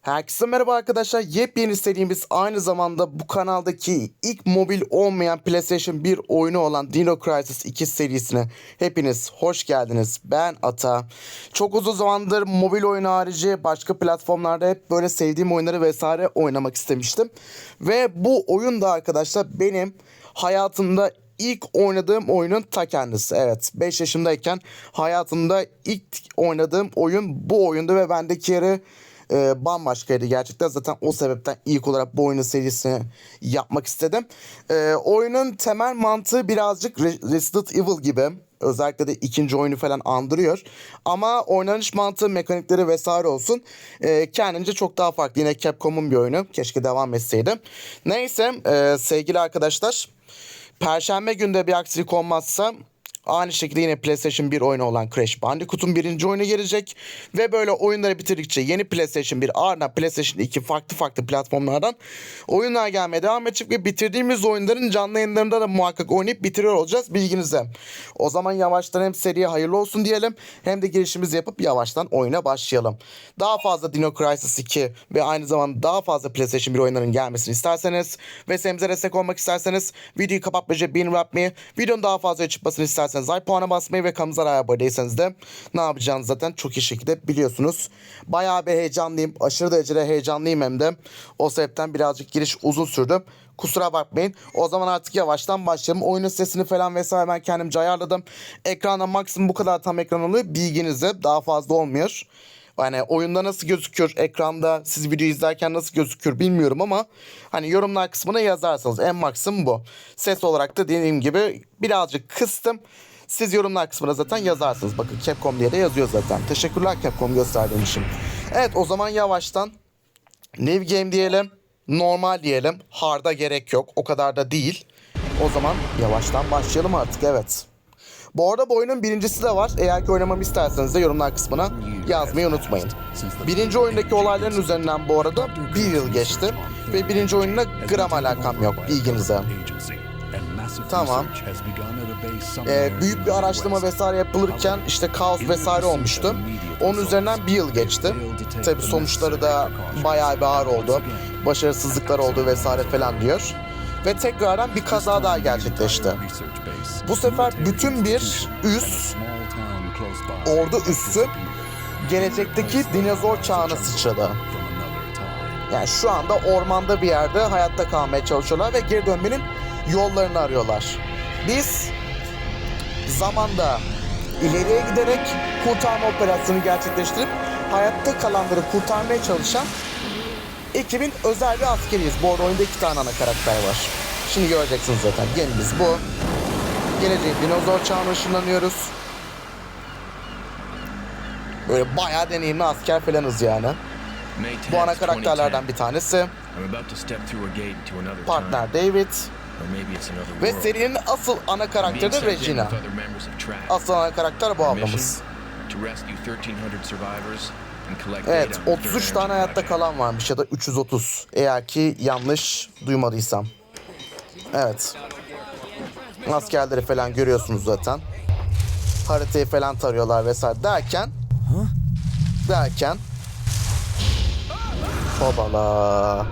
Herkese merhaba arkadaşlar. Yepyeni serimiz aynı zamanda bu kanaldaki ilk mobil olmayan PlayStation 1 oyunu olan Dino Crisis 2 serisine hepiniz hoş geldiniz. Ben Ata. Çok uzun zamandır mobil oyun harici başka platformlarda hep böyle sevdiğim oyunları vesaire oynamak istemiştim. Ve bu oyun da arkadaşlar benim hayatımda ilk oynadığım oyunun ta kendisi. Evet 5 yaşındayken hayatımda ilk oynadığım oyun bu oyundu ve bendeki yeri e, bambaşkaydı gerçekten. Zaten o sebepten ilk olarak bu oyunun serisini yapmak istedim. E, oyunun temel mantığı birazcık Re- Resident Evil gibi. Özellikle de ikinci oyunu falan andırıyor. Ama oynanış mantığı, mekanikleri vesaire olsun. E, kendince çok daha farklı. Yine Capcom'un bir oyunu. Keşke devam etseydim. Neyse e, sevgili arkadaşlar. Perşembe günde bir aksilik olmazsa aynı şekilde yine PlayStation 1 oyunu olan Crash Bandicoot'un birinci oyunu gelecek. Ve böyle oyunları bitirdikçe yeni PlayStation 1 ardından PlayStation 2 farklı farklı platformlardan oyunlar gelmeye devam edecek. Ve bitirdiğimiz oyunların canlı yayınlarında da muhakkak oynayıp bitiriyor olacağız bilginize. O zaman yavaştan hem seriye hayırlı olsun diyelim hem de girişimizi yapıp yavaştan oyuna başlayalım. Daha fazla Dino Crisis 2 ve aynı zamanda daha fazla PlayStation 1 oyunların gelmesini isterseniz ve serimize destek olmak isterseniz videoyu kapatmayacak beğeni yapmayı, videonun daha fazla çıkmasını isterseniz like puanı basmayı ve kanalımıza abone değilseniz de ne yapacağınızı zaten çok iyi şekilde biliyorsunuz. Bayağı bir heyecanlıyım. Aşırı derecede heyecanlıyım hem de. O sebepten birazcık giriş uzun sürdü. Kusura bakmayın. O zaman artık yavaştan başlayalım. Oyunun sesini falan vesaire ben kendimce ayarladım. Ekrana maksimum bu kadar tam ekran oluyor. Bilginize daha fazla olmuyor. Hani oyunda nasıl gözüküyor ekranda siz video izlerken nasıl gözüküyor bilmiyorum ama hani yorumlar kısmına yazarsanız en maksimum bu. Ses olarak da dediğim gibi birazcık kıstım. Siz yorumlar kısmına zaten yazarsınız. Bakın Capcom diye de yazıyor zaten. Teşekkürler Capcom gösterdiğin için. Evet o zaman yavaştan New Game diyelim. Normal diyelim. Hard'a gerek yok. O kadar da değil. O zaman yavaştan başlayalım artık evet. Bu arada bu oyunun birincisi de var. Eğer ki oynamamı isterseniz de yorumlar kısmına yazmayı unutmayın. Birinci oyundaki olayların üzerinden bu arada bir yıl geçti. Ve birinci oyunla gram alakam yok bilginize. Tamam. Ee, büyük bir araştırma vesaire yapılırken işte kaos vesaire olmuştu. Onun üzerinden bir yıl geçti. Tabi sonuçları da bayağı bir ağır oldu. Başarısızlıklar oldu vesaire falan diyor. Ve tekrardan bir kaza daha gerçekleşti. Bu sefer bütün bir üs, ordu üssü gelecekteki dinozor çağına sıçradı. Yani şu anda ormanda bir yerde hayatta kalmaya çalışıyorlar ve geri dönmenin yollarını arıyorlar. Biz zamanda ileriye giderek kurtarma operasyonu gerçekleştirip hayatta kalanları kurtarmaya çalışan ekibin özel bir askeriyiz. Bu arada oyunda iki tane ana karakter var. Şimdi göreceksiniz zaten. Gemimiz bu. Geleceğin dinozor çağına ışınlanıyoruz. Böyle bayağı deneyimli asker falanız yani. Bu ana karakterlerden bir tanesi. Partner David. Ve serinin asıl ana karakteri de Regina. Asıl ana karakter bu ablamız. Evet 33 tane hayatta kalan varmış ya da 330. Eğer ki yanlış duymadıysam. Evet. Askerleri falan görüyorsunuz zaten. Haritayı falan tarıyorlar vesaire derken derken Hopala.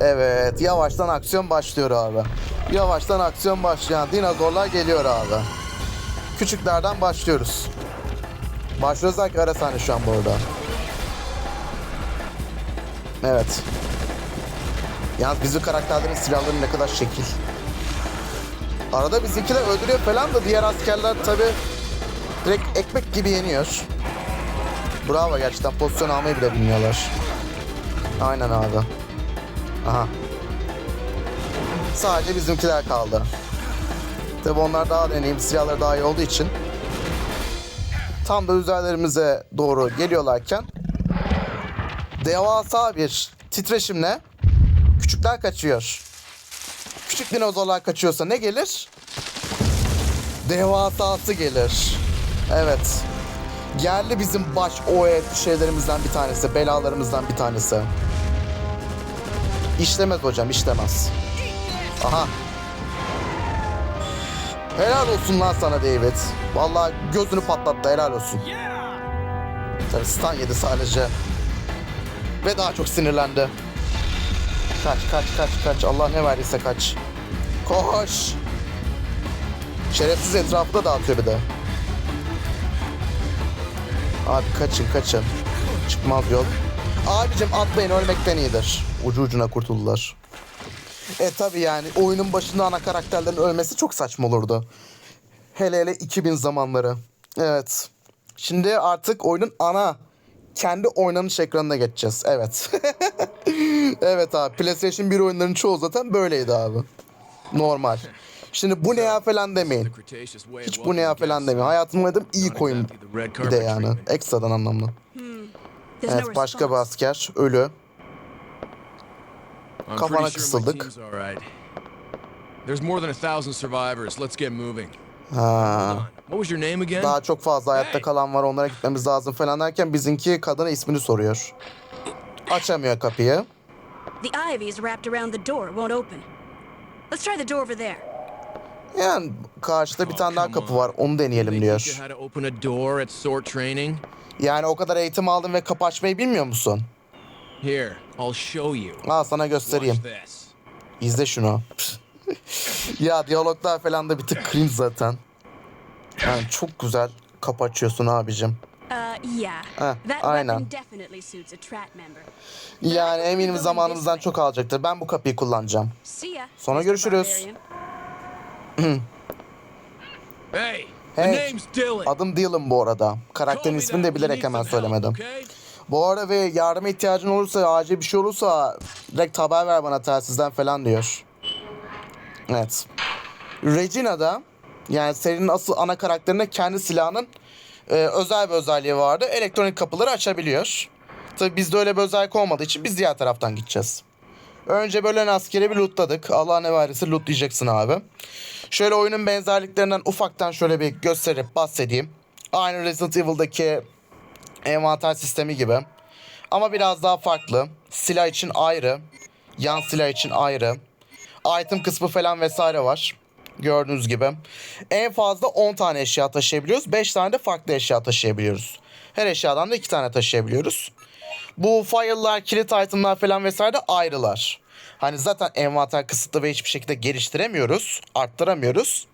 Evet yavaştan aksiyon başlıyor abi. Yavaştan aksiyon başlayan dinozorlar geliyor abi. Küçüklerden başlıyoruz. Başlıyoruz derken ara sahne şu an bu arada. Evet. Yalnız bizim karakterlerin silahları ne kadar şekil. Arada bizimkiler öldürüyor falan da diğer askerler tabi direkt ekmek gibi yeniyor. Bravo gerçekten pozisyon almayı bile bilmiyorlar. Aynen abi. Aha. Sadece bizimkiler kaldı. Tabi onlar daha deneyimli silahları daha iyi olduğu için tam da üzerlerimize doğru geliyorlarken devasa bir titreşimle küçükler kaçıyor. Küçük dinozorlar kaçıyorsa ne gelir? Devasası gelir. Evet. Geldi bizim baş o şeylerimizden bir tanesi, belalarımızdan bir tanesi. İşlemez hocam, işlemez. Aha. Helal olsun lan sana David. Vallahi gözünü patlattı, helal olsun. Tabii stun yedi sadece. Ve daha çok sinirlendi. Kaç kaç kaç kaç. Allah ne verdiyse kaç. Koş. Şerefsiz etrafı da dağıtıyor bir de. Abi kaçın kaçın. Çıkmaz yol. Abicim atlayın ölmekten iyidir. Ucu ucuna kurtuldular. E tabi yani oyunun başında ana karakterlerin ölmesi çok saçma olurdu. Hele hele 2000 zamanları. Evet. Şimdi artık oyunun ana kendi oynanış ekranına geçeceğiz. Evet. evet abi PlayStation 1 oyunlarının çoğu zaten böyleydi abi. Normal. Şimdi bu ne ya falan demeyin. Hiç bu ne ya falan demeyin. Hayatımda oynadığım ilk oyun bir de yani. Ekstradan anlamlı. No Evet başka bir asker ölü. Kafana kısıldık. There's more than a thousand survivors. Let's get moving. Ha. What was your name again? Daha çok fazla hayatta kalan var onlara gitmemiz lazım falan derken bizimki kadına ismini soruyor. Açamıyor kapıyı. The ivy is wrapped around the door. Won't open. Let's try the door over there. Yani karşıda bir Oh, tane daha kapı var onu deneyelim diyor. Yani o kadar eğitim aldın ve kapı açmayı bilmiyor musun? Here, I'll show you. Al sana göstereyim. Watch this. İzle şunu. ya diyaloglar falan da bir tık cringe zaten. Yani çok güzel kapı açıyorsun abicim. Uh, yeah. Ah, that aynen. weapon definitely suits a trap member. Yani eminim zamanımızdan çok alacaktır. Ben bu kapıyı kullanacağım. See ya. Sonra görüşürüz. Hey. Adım Dylan bu arada. Karakterin ismini de bilerek hemen söylemedim. Bu arada ve yardıma ihtiyacın olursa, acil bir şey olursa direkt haber ver bana telsizden falan diyor. Evet. Regina da yani serinin asıl ana karakterine kendi silahının e, özel bir özelliği vardı. Elektronik kapıları açabiliyor. Tabi bizde öyle bir özellik olmadığı için biz diğer taraftan gideceğiz. Önce bölen askeri bir lootladık. Allah ne verirse lootlayacaksın abi. Şöyle oyunun benzerliklerinden ufaktan şöyle bir gösterip bahsedeyim. Aynı Resident Evil'daki envanter sistemi gibi. Ama biraz daha farklı. Silah için ayrı. Yan silah için ayrı. Item kısmı falan vesaire var. Gördüğünüz gibi. En fazla 10 tane eşya taşıyabiliyoruz. 5 tane de farklı eşya taşıyabiliyoruz. Her eşyadan da 2 tane taşıyabiliyoruz. Bu file'lar, kilit item'lar falan vesaire de ayrılar. Hani zaten envanter kısıtlı ve hiçbir şekilde geliştiremiyoruz. Arttıramıyoruz.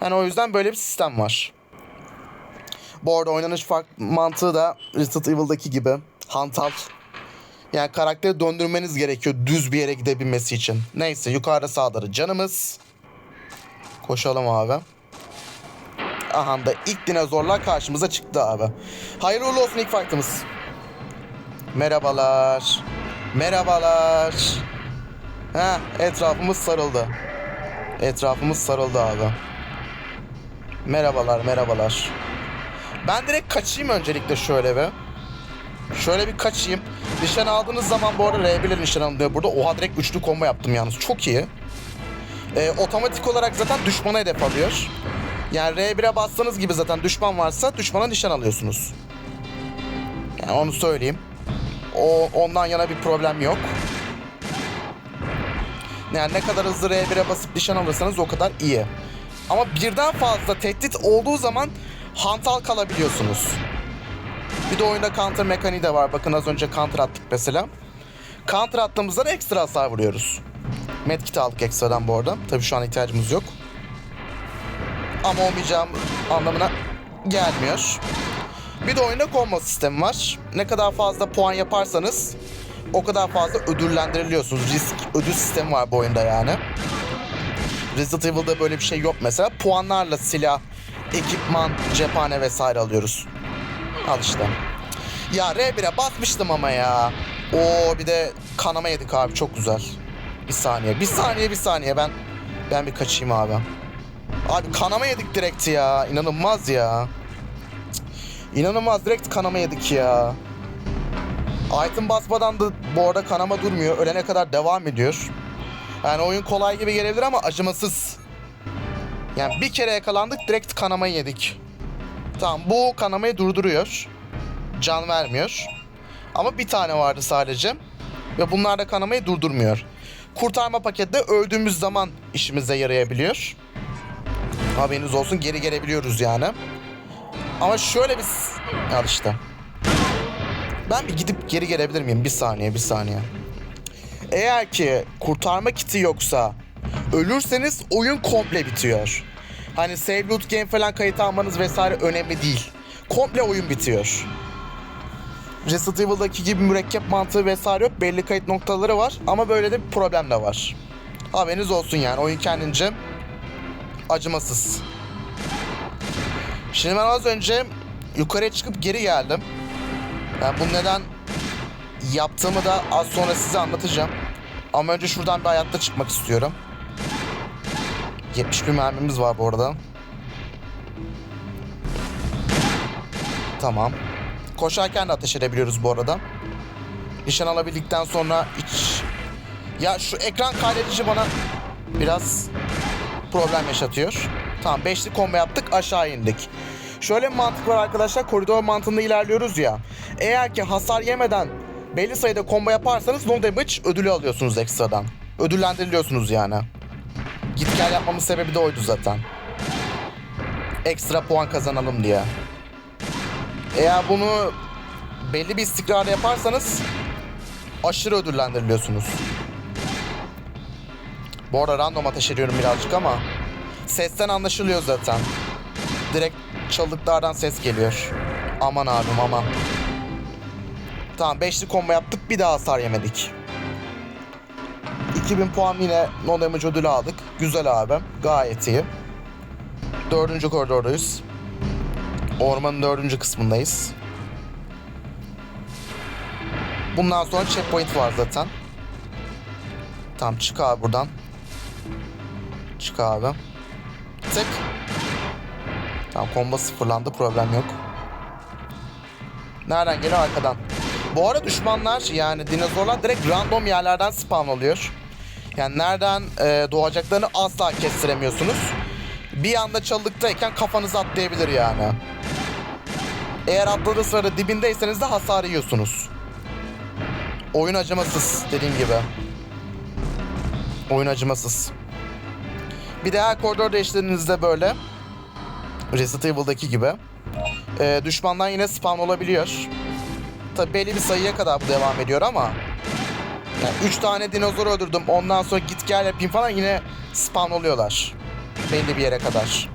Hani o yüzden böyle bir sistem var. Bu arada oynanış fark mantığı da Resident Evil'daki gibi hantal. Yani karakteri döndürmeniz gerekiyor düz bir yere gidebilmesi için. Neyse yukarıda sağları canımız. Koşalım abi. Aha da ilk dinozorlar karşımıza çıktı abi. Hayırlı olsun ilk fight'ımız. Merhabalar. Merhabalar. Ha etrafımız sarıldı. Etrafımız sarıldı abi. Merhabalar merhabalar. Ben direkt kaçayım öncelikle şöyle bir. Şöyle bir kaçayım. Nişan aldığınız zaman bu arada R1 ile nişan alınıyor burada. Oha direkt üçlü combo yaptım yalnız. Çok iyi. Ee, otomatik olarak zaten düşmana hedef alıyor. Yani R1'e bastığınız gibi zaten düşman varsa düşmana nişan alıyorsunuz. Yani onu söyleyeyim. O ondan yana bir problem yok. Yani ne kadar hızlı R1'e basıp nişan alırsanız o kadar iyi. Ama birden fazla tehdit olduğu zaman hantal kalabiliyorsunuz. Bir de oyunda counter mekaniği de var. Bakın az önce counter attık mesela. Counter attığımızda da ekstra hasar vuruyoruz. Medkit aldık ekstradan bu arada. Tabii şu an ihtiyacımız yok. Ama olmayacağım anlamına gelmiyor. Bir de oyunda combo sistemi var. Ne kadar fazla puan yaparsanız o kadar fazla ödüllendiriliyorsunuz. Risk ödül sistemi var bu oyunda yani. Resident Evil'da böyle bir şey yok mesela. Puanlarla silah, ekipman, cephane vesaire alıyoruz. Al işte. Ya R1'e basmıştım ama ya. Oo bir de kanama yedik abi çok güzel. Bir saniye, bir saniye, bir saniye ben ben bir kaçayım abi. Abi kanama yedik direkt ya. İnanılmaz ya. İnanılmaz direkt kanama yedik ya. Item basmadan da bu arada kanama durmuyor. Ölene kadar devam ediyor. Yani oyun kolay gibi gelebilir ama acımasız. Yani bir kere yakalandık direkt kanamayı yedik. Tamam bu kanamayı durduruyor. Can vermiyor. Ama bir tane vardı sadece. Ve bunlar da kanamayı durdurmuyor. Kurtarma paketi de öldüğümüz zaman işimize yarayabiliyor. Haberiniz olsun geri gelebiliyoruz yani. Ama şöyle bir... Al işte. Ben bir gidip geri gelebilir miyim? Bir saniye, bir saniye. Eğer ki kurtarma kiti yoksa ölürseniz oyun komple bitiyor. Hani save loot game falan kayıt almanız vesaire önemli değil. Komple oyun bitiyor. Resident Evil'daki gibi mürekkep mantığı vesaire yok. Belli kayıt noktaları var ama böyle de bir problem de var. Haberiniz olsun yani oyun kendince acımasız. Şimdi ben az önce yukarıya çıkıp geri geldim. Ben bu neden yaptığımı da az sonra size anlatacağım. Ama önce şuradan bir hayatta çıkmak istiyorum. 71 mermimiz var bu arada. Tamam. Koşarken de ateş edebiliyoruz bu arada. Nişan alabildikten sonra hiç... Ya şu ekran kaydedici bana biraz problem yaşatıyor. Tamam beşli combo yaptık aşağı indik. Şöyle bir mantık var arkadaşlar koridor mantığında ilerliyoruz ya. Eğer ki hasar yemeden belli sayıda combo yaparsanız no damage ödülü alıyorsunuz ekstradan. Ödüllendiriliyorsunuz yani. Git gel yapmamın sebebi de oydu zaten. Ekstra puan kazanalım diye. Eğer bunu belli bir istikrarla yaparsanız aşırı ödüllendiriliyorsunuz. Bu arada random ateş ediyorum birazcık ama sesten anlaşılıyor zaten. Direkt çalıklardan ses geliyor. Aman abim aman. Tamam beşli combo yaptık bir daha hasar yemedik. 2000 puan yine no damage ödülü aldık. Güzel abi. Gayet iyi. Dördüncü koridordayız. Ormanın dördüncü kısmındayız. Bundan sonra checkpoint var zaten. Tamam çık abi buradan. Çık abi. Tık. Tamam combo sıfırlandı problem yok. Nereden geliyor arkadan. Bu arada düşmanlar yani dinozorlar direkt random yerlerden spawn oluyor. Yani nereden e, doğacaklarını asla kestiremiyorsunuz. Bir anda çalılıktayken kafanız atlayabilir yani. Eğer atladığı sırada dibindeyseniz de hasar yiyorsunuz. Oyun acımasız dediğim gibi. Oyun acımasız. Bir de her koridor değiştirdiğinizde böyle Resident Evil'daki gibi e, düşmandan yine spawn olabiliyor. Tabi belli bir sayıya kadar bu devam ediyor ama yani 3 tane dinozor öldürdüm ondan sonra git gel yapayım falan yine spawn oluyorlar. Belli bir yere kadar.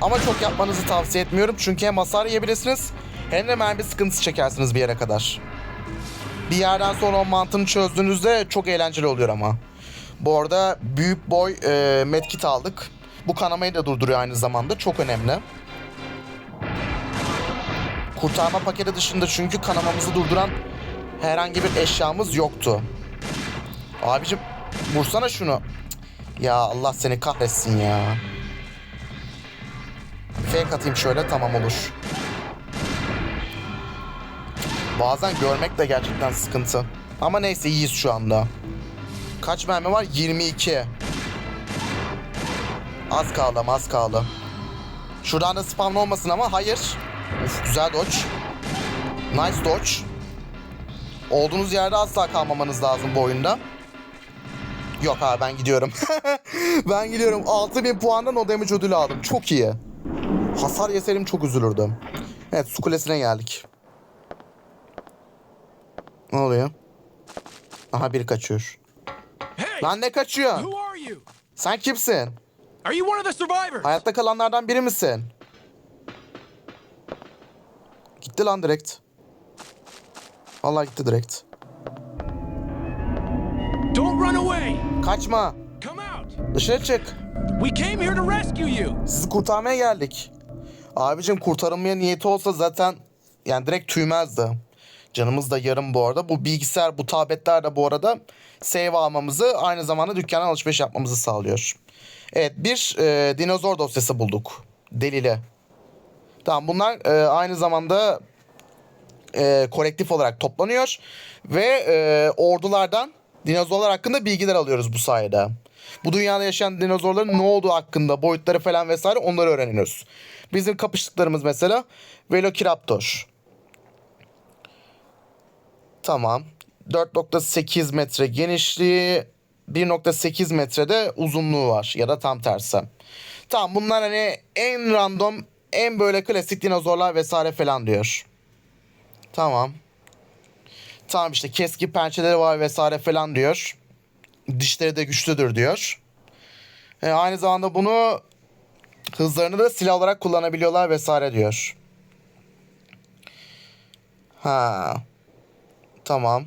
Ama çok yapmanızı tavsiye etmiyorum çünkü hem hasar yiyebilirsiniz hem de mermi sıkıntısı çekersiniz bir yere kadar. Bir yerden sonra o mantığını çözdüğünüzde çok eğlenceli oluyor ama. Bu arada büyük boy e, medkit aldık. Bu kanamayı da durduruyor aynı zamanda. Çok önemli. Kurtarma paketi dışında çünkü kanamamızı durduran herhangi bir eşyamız yoktu. Abicim vursana şunu. Ya Allah seni kahretsin ya. Fake atayım şöyle tamam olur. Bazen görmek de gerçekten sıkıntı. Ama neyse iyiyiz şu anda. Kaç mermi var? 22. Az kaldı ama az kaldı. Şuradan da spawn olmasın ama hayır. Uf güzel dodge. Nice dodge. Olduğunuz yerde asla kalmamanız lazım bu oyunda. Yok abi ben gidiyorum. ben gidiyorum. 6000 puandan o damage ödülü aldım. Çok iyi. Hasar yeseydim çok üzülürdüm. Evet su kulesine geldik. Ne oluyor? Aha biri kaçıyor. Hey! Lan ne kaçıyor? Sen kimsin? Are you one of the survivors? Hayatta kalanlardan biri misin? Gitti lan direkt. Vallahi gitti direkt. Don't run away! Kaçma. Come out! Dışarı çık. We came here to rescue you! Sizi kurtarmaya geldik. Abicim kurtarılmaya niyeti olsa zaten yani direkt tüymezdi. Canımız da yarım bu arada. Bu bilgisayar, bu tabletler de bu arada save almamızı aynı zamanda dükkandan alışveriş yapmamızı sağlıyor. Evet bir e, dinozor dosyası bulduk. Delili. Tamam bunlar e, aynı zamanda e, kolektif olarak toplanıyor ve e, ordulardan dinozorlar hakkında bilgiler alıyoruz bu sayede. Bu dünyada yaşayan dinozorların ne olduğu hakkında boyutları falan vesaire onları öğreniyoruz. Bizim kapıştıklarımız mesela Velociraptor. Tamam. 4.8 metre genişliği 1.8 metrede uzunluğu var ya da tam tersi. Tamam bunlar hani en random en böyle klasik dinozorlar vesaire falan diyor. Tamam. Tamam işte keskin pençeleri var vesaire falan diyor. Dişleri de güçlüdür diyor. E, aynı zamanda bunu hızlarını da silah olarak kullanabiliyorlar vesaire diyor. Ha. Tamam.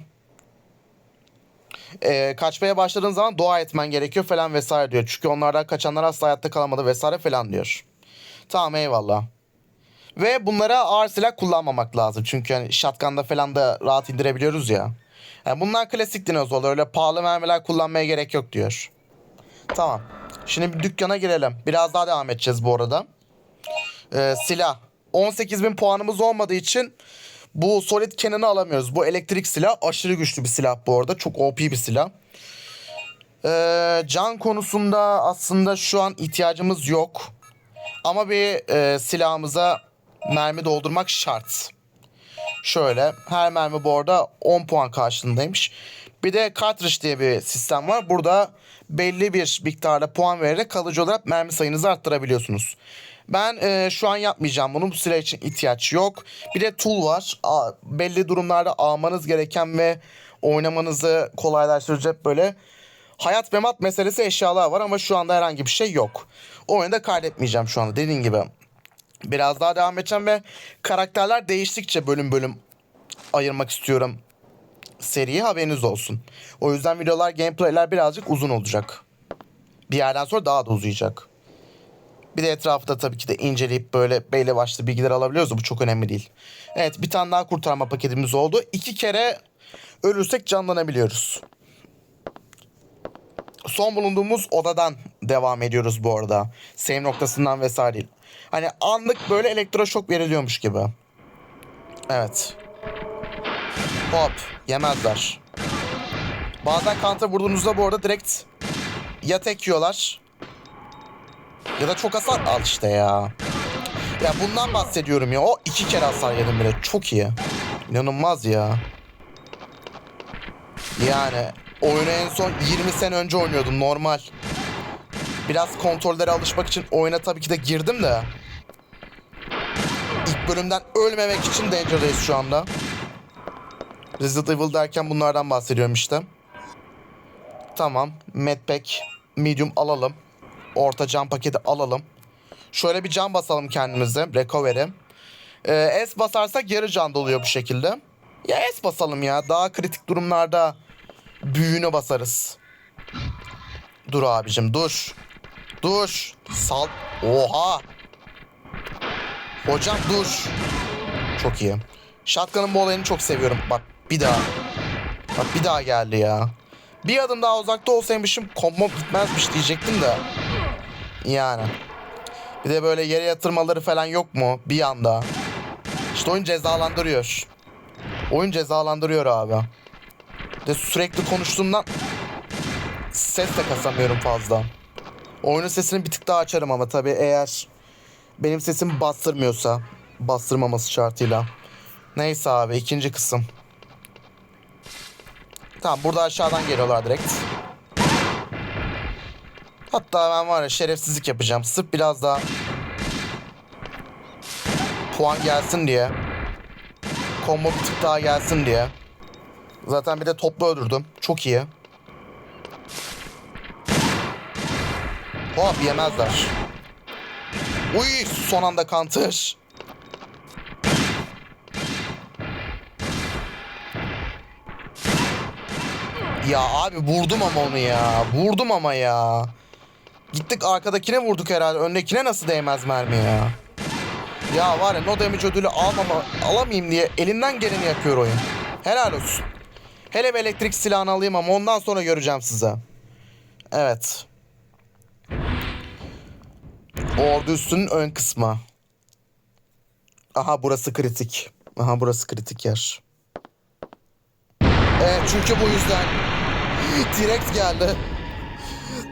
E, kaçmaya başladığın zaman dua etmen gerekiyor falan vesaire diyor. Çünkü onlardan kaçanlar asla hayatta kalamadı vesaire falan diyor. Tamam eyvallah. Ve bunlara ağır silah kullanmamak lazım. Çünkü hani shotgun'da falan da rahat indirebiliyoruz ya. Yani bunlar klasik dinozorlar. Öyle pahalı mermiler kullanmaya gerek yok diyor. Tamam. Şimdi bir dükkana girelim. Biraz daha devam edeceğiz bu arada. Ee, silah. 18.000 puanımız olmadığı için bu Solid Cannon'ı alamıyoruz. Bu elektrik silah aşırı güçlü bir silah bu arada. Çok OP bir silah. Ee, can konusunda aslında şu an ihtiyacımız yok. Ama bir e, silahımıza mermi doldurmak şart. Şöyle her mermi bu arada 10 puan karşılığındaymış. Bir de cartridge diye bir sistem var. Burada belli bir miktarda puan vererek kalıcı olarak mermi sayınızı arttırabiliyorsunuz. Ben e, şu an yapmayacağım bunu. Bu silah için ihtiyaç yok. Bir de tool var. A, belli durumlarda almanız gereken ve oynamanızı kolaylaştıracak böyle hayat memat meselesi eşyalar var ama şu anda herhangi bir şey yok. O oyunu da kaydetmeyeceğim şu anda dediğim gibi. Biraz daha devam edeceğim ve karakterler değiştikçe bölüm bölüm ayırmak istiyorum seriye haberiniz olsun. O yüzden videolar gameplayler birazcık uzun olacak. Bir yerden sonra daha da uzayacak. Bir de etrafta tabii ki de inceleyip böyle belli başlı bilgiler alabiliyoruz da bu çok önemli değil. Evet bir tane daha kurtarma paketimiz oldu. İki kere ölürsek canlanabiliyoruz. Son bulunduğumuz odadan devam ediyoruz bu arada. Save noktasından vesaire değil. Hani anlık böyle elektroşok veriliyormuş gibi. Evet. Hop. Yemezler. Bazen counter vurduğunuzda bu arada direkt ya tek yiyorlar ya da çok hasar al işte ya. Ya bundan bahsediyorum ya. O iki kere hasar yedim bile. Çok iyi. İnanılmaz ya. Yani oyunu en son 20 sene önce oynuyordum normal. Biraz kontrollere alışmak için oyuna tabii ki de girdim de. İlk bölümden ölmemek için Danger'dayız şu anda. Resident Evil derken bunlardan bahsediyorum işte. Tamam. Medpack medium alalım. Orta cam paketi alalım. Şöyle bir cam basalım kendimize. Recovery. Ee, S basarsak yarı can doluyor bu şekilde. Ya S basalım ya. Daha kritik durumlarda büyüğünü basarız. Dur abicim dur. Dur. Sal. Oha. Hocam dur. Çok iyi. Shotgun'ın bu olayını çok seviyorum. Bak bir daha. Bak bir daha geldi ya. Bir adım daha uzakta olsaymışım combo gitmezmiş diyecektim de. Yani. Bir de böyle yere yatırmaları falan yok mu? Bir anda. İşte oyun cezalandırıyor. Oyun cezalandırıyor abi. De sürekli konuştuğumdan ses de kasamıyorum fazla. Oyunun sesini bir tık daha açarım ama tabii eğer benim sesim bastırmıyorsa bastırmaması şartıyla. Neyse abi ikinci kısım. Tamam burada aşağıdan geliyorlar direkt. Hatta ben var ya şerefsizlik yapacağım. Sırf biraz daha puan gelsin diye. Combo bir tık daha gelsin diye. Zaten bir de toplu öldürdüm. Çok iyi. Hop yemezler. Uy son anda counter. Ya abi vurdum ama onu ya. Vurdum ama ya. Gittik arkadakine vurduk herhalde. Öndekine nasıl değmez mermi ya? Ya var ya no damage ödülü almama, alamayayım diye elinden geleni yapıyor oyun. Helal olsun. Hele bir elektrik silahını alayım ama ondan sonra göreceğim size. Evet. Ordu üstünün ön kısmı. Aha burası kritik. Aha burası kritik yer. Evet çünkü bu yüzden direkt geldi.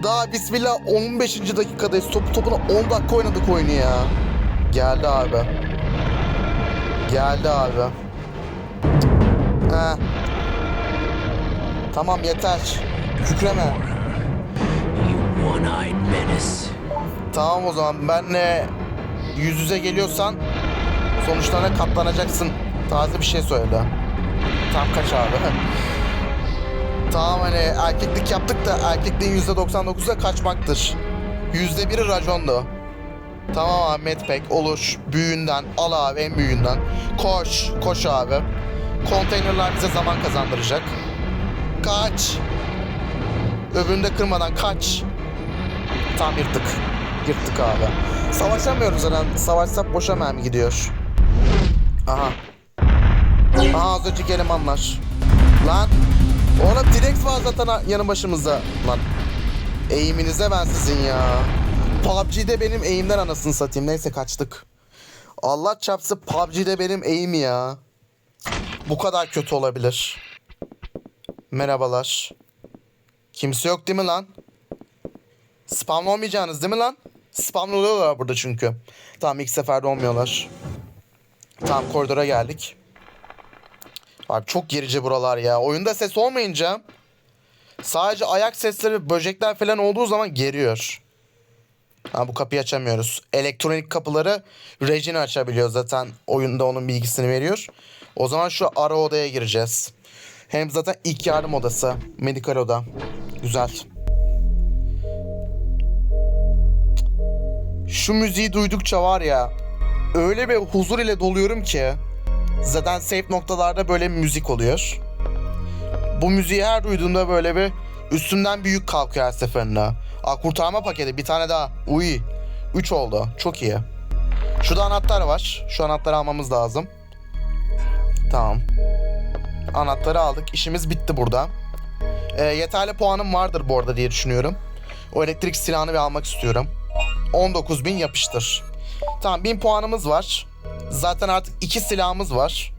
Daha bismillah 15. dakikadayız. Topu topuna 10 dakika oynadık oyunu ya. Geldi abi. Geldi abi. Heh. Tamam yeter. Kükreme. You one-eyed menace. Tamam o zaman benle yüz yüze geliyorsan sonuçlarına katlanacaksın. Taze bir şey söyle. Tam kaç abi? tamam hani erkeklik yaptık da erkekliğin %99'a kaçmaktır. %1'i racondu. Tamam abi medpack olur. Büyüğünden al abi en büyüğünden. Koş. Koş abi. Konteynerler bize zaman kazandıracak. Kaç. Öbürünü de kırmadan kaç. Tam yırttık. Yırttık abi. Savaşamıyoruz zaten. Savaşsak boşa mermi gidiyor. Aha. Aha az önceki elemanlar. Lan. Oğlum T-Rex var zaten yanı başımızda. Lan. Eğiminize ben sizin ya. PUBG'de benim eğimden anasını satayım. Neyse kaçtık. Allah çarpsın PUBG'de benim eğim ya. Bu kadar kötü olabilir. Merhabalar. Kimse yok değil mi lan? Spam olmayacaksınız değil mi lan? Spam oluyorlar burada çünkü. Tamam ilk seferde olmuyorlar. Tamam koridora geldik. Abi çok gerici buralar ya. Oyunda ses olmayınca sadece ayak sesleri böcekler falan olduğu zaman geriyor. Ha bu kapıyı açamıyoruz. Elektronik kapıları Regina açabiliyor zaten. Oyunda onun bilgisini veriyor. O zaman şu ara odaya gireceğiz. Hem zaten ilk yardım odası. Medikal oda. Güzel. Şu müziği duydukça var ya öyle bir huzur ile doluyorum ki zaten safe noktalarda böyle bir müzik oluyor. Bu müziği her duyduğumda böyle bir üstümden büyük kalkıyor her seferinde. Aa, kurtarma paketi bir tane daha. Uy. 3 oldu. Çok iyi. Şurada anahtar var. Şu anahtarı almamız lazım. Tamam. Anahtarı aldık. İşimiz bitti burada. Ee, yeterli puanım vardır bu arada diye düşünüyorum. O elektrik silahını bir almak istiyorum. 19.000 yapıştır. Tamam 1000 puanımız var. Zaten artık iki silahımız var.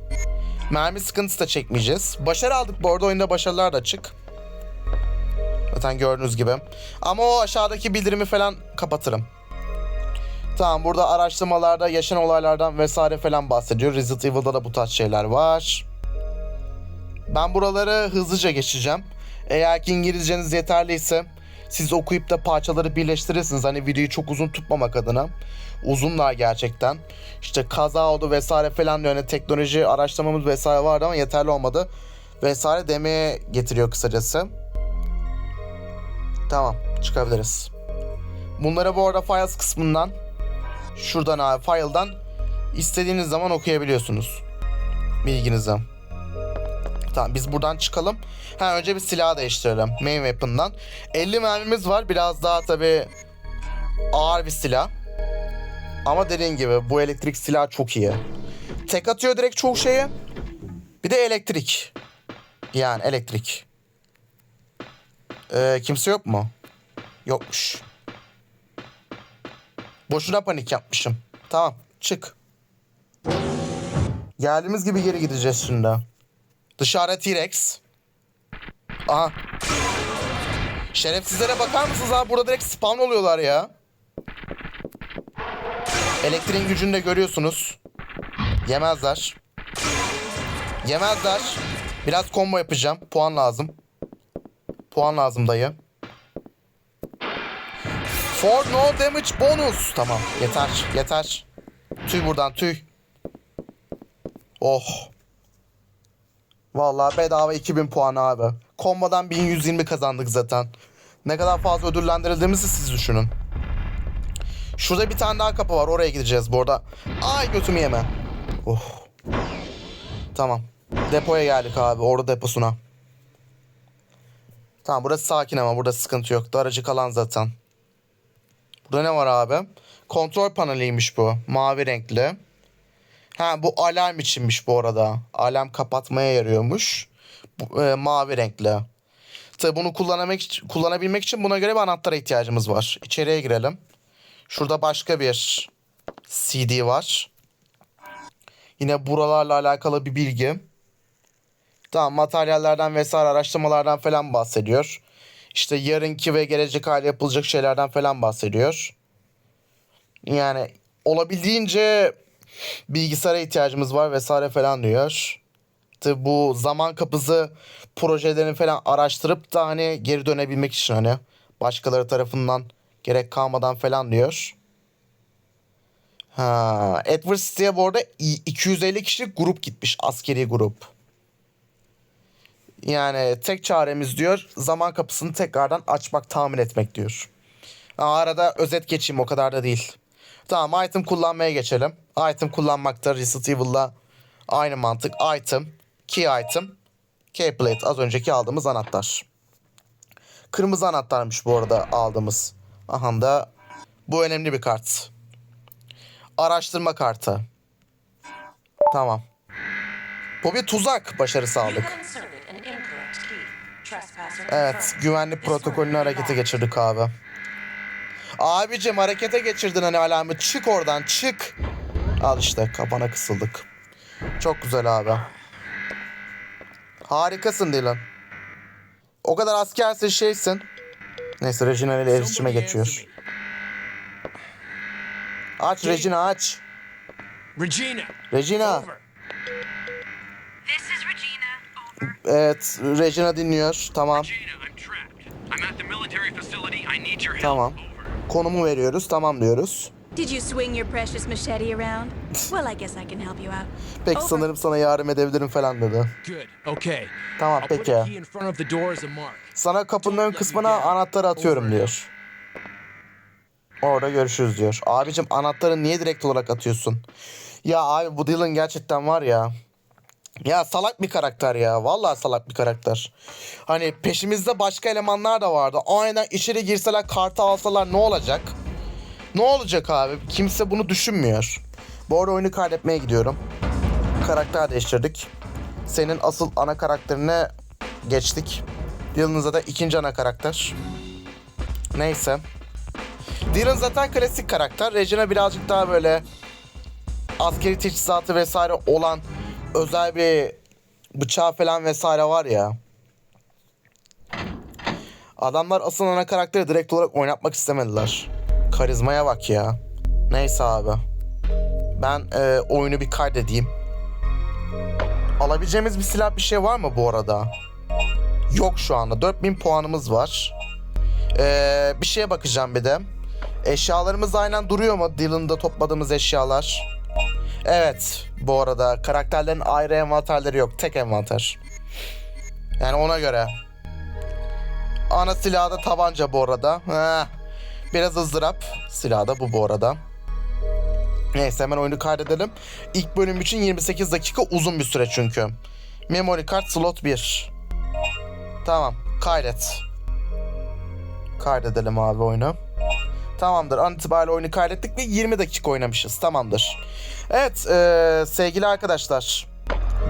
Mermi sıkıntısı da çekmeyeceğiz. Başarı aldık bu arada oyunda başarılar da açık. Zaten gördüğünüz gibi. Ama o aşağıdaki bildirimi falan kapatırım. Tamam burada araştırmalarda yaşanan olaylardan vesaire falan bahsediyor. Resident Evil'da da bu tarz şeyler var. Ben buraları hızlıca geçeceğim. Eğer ki İngilizceniz yeterliyse siz okuyup da parçaları birleştirirsiniz. Hani videoyu çok uzun tutmamak adına. Uzunlar gerçekten. İşte kaza oldu vesaire falan. Hani teknoloji araştırmamız vesaire vardı ama yeterli olmadı. Vesaire demeye getiriyor kısacası. Tamam çıkabiliriz. Bunları bu arada files kısmından şuradan abi file'dan istediğiniz zaman okuyabiliyorsunuz. Bilginize. Tamam biz buradan çıkalım. Ha önce bir silah değiştirelim. Main weapon'dan. 50 mermimiz var. Biraz daha tabi ağır bir silah. Ama dediğin gibi bu elektrik silah çok iyi. Tek atıyor direkt çoğu şeye. Bir de elektrik. Yani elektrik. Ee, kimse yok mu? Yokmuş. Boşuna panik yapmışım. Tamam çık. Geldiğimiz gibi geri gideceğiz şimdi. Dışarıda T-Rex. Aha. Şerefsizlere bakar mısınız abi? Burada direkt spawn oluyorlar ya. Elektriğin gücünü de görüyorsunuz. Yemezler. Yemezler. Biraz combo yapacağım. Puan lazım. Puan lazım dayı. For no damage bonus. Tamam yeter yeter. Tüy buradan tüy. Oh. Vallahi bedava 2000 puan abi. Kombodan 1120 kazandık zaten. Ne kadar fazla ödüllendirildiğimizi siz düşünün. Şurada bir tane daha kapı var. Oraya gideceğiz bu arada. Ay götümü yeme. Oh. Tamam. Depoya geldik abi. Orada deposuna. Tamam burası sakin ama burada sıkıntı yok. Aracı kalan zaten. Burada ne var abi? Kontrol paneliymiş bu. Mavi renkli. Ha bu alarm içinmiş bu arada. Alarm kapatmaya yarıyormuş. Bu, e, mavi renkli. Tabi bunu kullanamak, kullanabilmek için buna göre bir anahtara ihtiyacımız var. İçeriye girelim. Şurada başka bir CD var. Yine buralarla alakalı bir bilgi. Tamam materyallerden vesaire araştırmalardan falan bahsediyor. İşte yarınki ve gelecek hali yapılacak şeylerden falan bahsediyor. Yani olabildiğince bilgisayara ihtiyacımız var vesaire falan diyor. Tabi bu zaman kapısı projelerini falan araştırıp da hani geri dönebilmek için hani başkaları tarafından gerek kalmadan falan diyor. Ha, Edward City'ye bu arada i- 250 kişilik grup gitmiş askeri grup. Yani tek çaremiz diyor zaman kapısını tekrardan açmak tahmin etmek diyor. Arada özet geçeyim o kadar da değil. Tamam item kullanmaya geçelim. Item kullanmakta Resident Evil'la aynı mantık. Item, key item, key plate az önceki aldığımız anahtar. Kırmızı anahtarmış bu arada aldığımız. Aha da bu önemli bir kart. Araştırma kartı. Tamam. Bu bir tuzak başarı sağladık. inserted an incorrect key. Trespasser Evet, güvenlik protokolünü harekete geçirdik abi. Abicim harekete geçirdin hani alarmı. Çık oradan, çık. Al işte kafana kısıldık. Çok güzel abi. Harikasın Dylan. O kadar askersin şeysin. Neyse Regina ile iletişime geçiyor. Aç Regina aç. me. Regina! Regina. Over. This is Regina. Evet Regina dinliyor. Tamam. Gina, I'm. I'm at the military facility. I need your help. Tamam. Konumu veriyoruz. Tamam diyoruz. Did you swing your precious machete around? Well, I guess I can help you out. Peki Over. sanırım sana yardım edebilirim falan dedi. Good. Okay. Tamam, I'll put peki. a key in front of the door as a mark. Sana kapının ön kısmına anahtarı atıyorum diyor. Orada görüşürüz diyor. Abicim anahtarı niye direkt olarak atıyorsun? Ya abi bu Dylan gerçekten var ya. Ya salak bir karakter ya. Vallahi salak bir karakter. Hani peşimizde başka elemanlar da vardı. Aynen içeri girseler kartı alsalar ne olacak? Ne olacak abi? Kimse bunu düşünmüyor. Bu arada oyunu kaydetmeye gidiyorum. Karakter değiştirdik. Senin asıl ana karakterine geçtik. Dylan zaten ikinci ana karakter. Neyse. Dylan zaten klasik karakter. Regina birazcık daha böyle askeri teçhizatı vesaire olan özel bir bıçağı falan vesaire var ya. Adamlar asıl ana karakteri direkt olarak oynatmak istemediler. Karizmaya bak ya. Neyse abi. Ben e, oyunu bir kaydedeyim. Alabileceğimiz bir silah bir şey var mı bu arada? Yok şu anda. 4000 puanımız var. Ee, bir şeye bakacağım bir de. Eşyalarımız aynen duruyor mu? Dylan'da topladığımız eşyalar. Evet. Bu arada karakterlerin ayrı envanterleri yok. Tek envanter. Yani ona göre. Ana silahı da tabanca bu arada. Heh. Biraz ızdırap. Silahı da bu bu arada. Neyse hemen oyunu kaydedelim. İlk bölüm için 28 dakika uzun bir süre çünkü. Memory card slot 1. Tamam kaydet. Kaydedelim abi oyunu. Tamamdır an itibariyle oyunu kaydettik ve 20 dakika oynamışız tamamdır. Evet eee, sevgili arkadaşlar.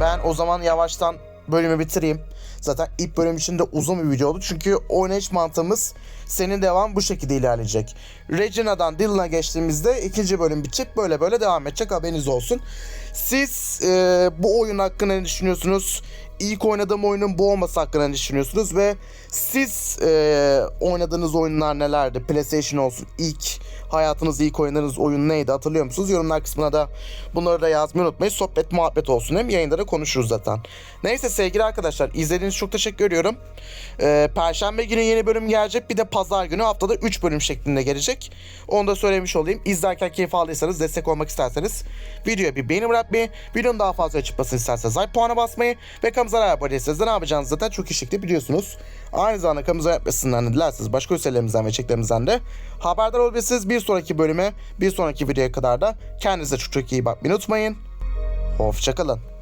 Ben o zaman yavaştan bölümü bitireyim. Zaten ilk bölüm için de uzun bir video oldu. Çünkü oynayış mantığımız senin devam bu şekilde ilerleyecek. Regina'dan Dylan'a geçtiğimizde ikinci bölüm bitecek. Böyle böyle devam edecek haberiniz olsun. Siz e, bu oyun hakkında ne düşünüyorsunuz? İlk oynadığım oyunun bu olması hakkında düşünüyorsunuz? Ve siz e, oynadığınız oyunlar nelerdi? PlayStation olsun ilk hayatınızda ilk oynadığınız oyun neydi hatırlıyor musunuz? Yorumlar kısmına da bunları da yazmayı unutmayın. Sohbet muhabbet olsun hem yayında da konuşuruz zaten. Neyse sevgili arkadaşlar izlediğiniz çok teşekkür ediyorum. Ee, Perşembe günü yeni bölüm gelecek. Bir de pazar günü haftada 3 bölüm şeklinde gelecek. Onu da söylemiş olayım. İzlerken keyif aldıysanız destek olmak isterseniz videoya bir beğeni bırakmayı, videonun daha fazla çıkmasını isterseniz like puanı basmayı ve kanalımıza abone değilseniz de ne yapacağınızı zaten çok iyi şekilde biliyorsunuz. Aynı zamanda kanalımıza yapmasından da dilerseniz başka üselerimizden ve çeklerimizden de haberdar olabilirsiniz. Bir sonraki bölüme, bir sonraki videoya kadar da kendinize çok çok iyi bakmayı unutmayın. Hoşçakalın.